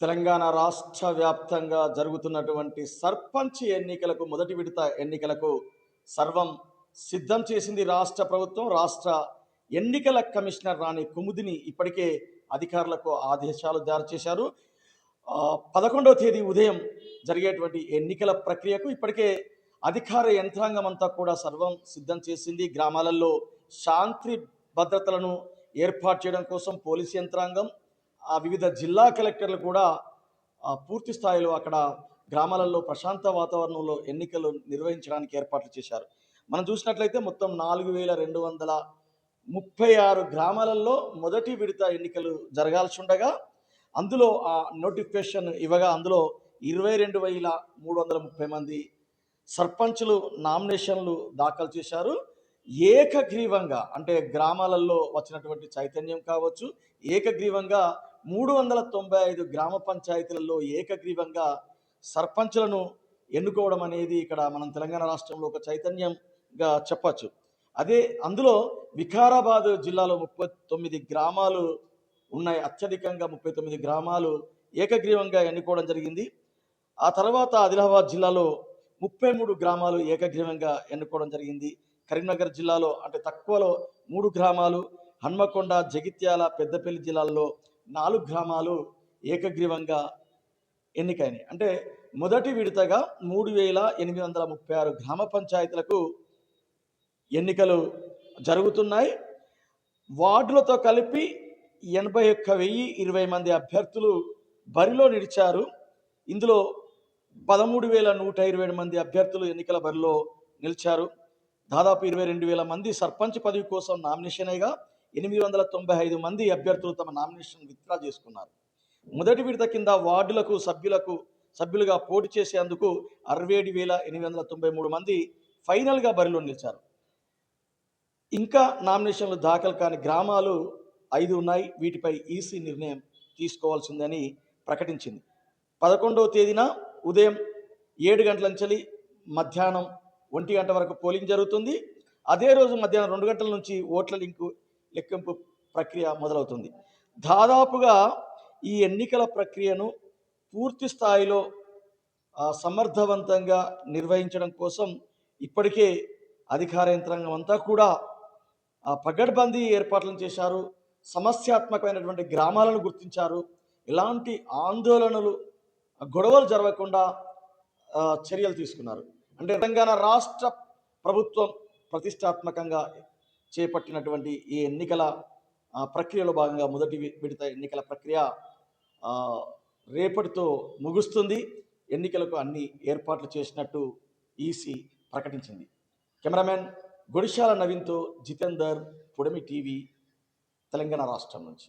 తెలంగాణ రాష్ట్ర వ్యాప్తంగా జరుగుతున్నటువంటి సర్పంచ్ ఎన్నికలకు మొదటి విడత ఎన్నికలకు సర్వం సిద్ధం చేసింది రాష్ట్ర ప్రభుత్వం. రాష్ట్ర ఎన్నికల కమిషనర్ రాణి కుముదిని ఇప్పటికే అధికారులకు ఆదేశాలు జారీ చేశారు. పదకొండవ తేదీ ఉదయం జరిగేటువంటి ఎన్నికల ప్రక్రియకు ఇప్పటికే అధికార యంత్రాంగం అంతా కూడా సర్వం సిద్ధం చేసింది. గ్రామాలలో శాంతి భద్రతలను ఏర్పాటు చేయడం కోసం పోలీస్ యంత్రాంగం ఆ వివిధ జిల్లా కలెక్టర్లు కూడా పూర్తి స్థాయిలో అక్కడ గ్రామాలలో ప్రశాంత వాతావరణంలో ఎన్నికలు నిర్వహించడానికి ఏర్పాట్లు చేశారు. మనం చూసినట్లయితే మొత్తం నాలుగు వేల రెండు వందల ముప్పై ఆరు గ్రామాలలో మొదటి విడత ఎన్నికలు జరగాల్సి ఉండగా అందులో ఆ నోటిఫికేషన్ ఇవ్వగా అందులో ఇరవై రెండు వేల మూడు వందల ముప్పై మంది సర్పంచులు నామినేషన్లు దాఖలు చేశారు. ఏకగ్రీవంగా అంటే గ్రామాలలో వచ్చినటువంటి చైతన్యం కావచ్చు ఏకగ్రీవంగా మూడు వందల తొంభై ఐదు గ్రామ పంచాయతీలలో ఏకగ్రీవంగా సర్పంచులను ఎన్నుకోవడం అనేది ఇక్కడ మనం తెలంగాణ రాష్ట్రంలో ఒక చైతన్యంగా చెప్పచ్చు. అదే అందులో వికారాబాద్ జిల్లాలో ముప్పై తొమ్మిది గ్రామాలు ఉన్నాయి. అత్యధికంగా ముప్పై తొమ్మిది గ్రామాలు ఏకగ్రీవంగా ఎన్నుకోవడం జరిగింది. ఆ తర్వాత ఆదిలాబాద్ జిల్లాలో ముప్పై మూడు గ్రామాలు ఏకగ్రీవంగా ఎన్నుకోవడం జరిగింది. కరీంనగర్ జిల్లాలో అంటే తక్కువలో మూడు గ్రామాలు హన్మకొండ జగిత్యాల పెద్దపల్లి జిల్లాల్లో నాలుగు గ్రామాలు ఏకగ్రీవంగా ఎన్నికైనాయి. అంటే మొదటి విడతగా మూడు వేల ఎనిమిది వందల ముప్పై ఆరు గ్రామ పంచాయతీలకు ఎన్నికలు జరుగుతున్నాయి. వార్డులతో కలిపి ఎనభై ఒక్క వెయ్యి ఇరవై మంది అభ్యర్థులు బరిలో నిలిచారు. ఇందులో పదమూడు వేల నూట ఇరవై ఏడు మంది అభ్యర్థులు ఎన్నికల బరిలో నిలిచారు. దాదాపు ఇరవై రెండు వేల మంది సర్పంచ్ పదవి కోసం నామినేషన్ అయ్యగా ఎనిమిది వందల తొంభై ఐదు మంది అభ్యర్థులు తమ నామినేషన్ విత్డ్రా చేసుకున్నారు. మొదటి విడత కింద వార్డులకు సభ్యులకు సభ్యులుగా పోటీ చేసేందుకు అరవై ఏడు వేల ఎనిమిది వందల తొంభై మూడు మంది ఫైనల్గా బరిలో నిలిచారు. ఇంకా నామినేషన్లు దాఖలు కాని గ్రామాలు ఐదు ఉన్నాయి. వీటిపై ఈసీ నిర్ణయం తీసుకోవాల్సిందని ప్రకటించింది. పదకొండవ తేదీన ఉదయం ఏడు గంటల నుంచి మధ్యాహ్నం ఒంటి గంట వరకు పోలింగ్ జరుగుతుంది. అదే రోజు మధ్యాహ్నం రెండు గంటల నుంచి ఓట్ల లింకు లెక్కింపు ప్రక్రియ మొదలవుతుంది. దాదాపుగా ఈ ఎన్నికల ప్రక్రియను పూర్తి స్థాయిలో సమర్థవంతంగా నిర్వహించడం కోసం ఇప్పటికే అధికార యంత్రాంగం అంతా కూడా ఆ, పగడ్బందీ ఏర్పాట్లను చేశారు. సమస్యాత్మకమైనటువంటి గ్రామాలను గుర్తించారు. ఎలాంటి ఆందోళనలు గొడవలు జరగకుండా చర్యలు తీసుకున్నారు. అంటే తెలంగాణ రాష్ట్ర ప్రభుత్వం ప్రతిష్టాత్మకంగా చేపట్టినటువంటి ఈ ఎన్నికల ప్రక్రియలో భాగంగా మొదటి విడత ఎన్నికల ప్రక్రియ రేపటితో ముగుస్తుంది. ఎన్నికలకు అన్ని ఏర్పాట్లు చేసినట్టు ఈసీ ప్రకటించింది. కెమెరామెన్ గుడిశాల నవీన్తో జితేందర్ పుడమి టీవీ తెలంగాణ రాష్ట్రం నుంచి.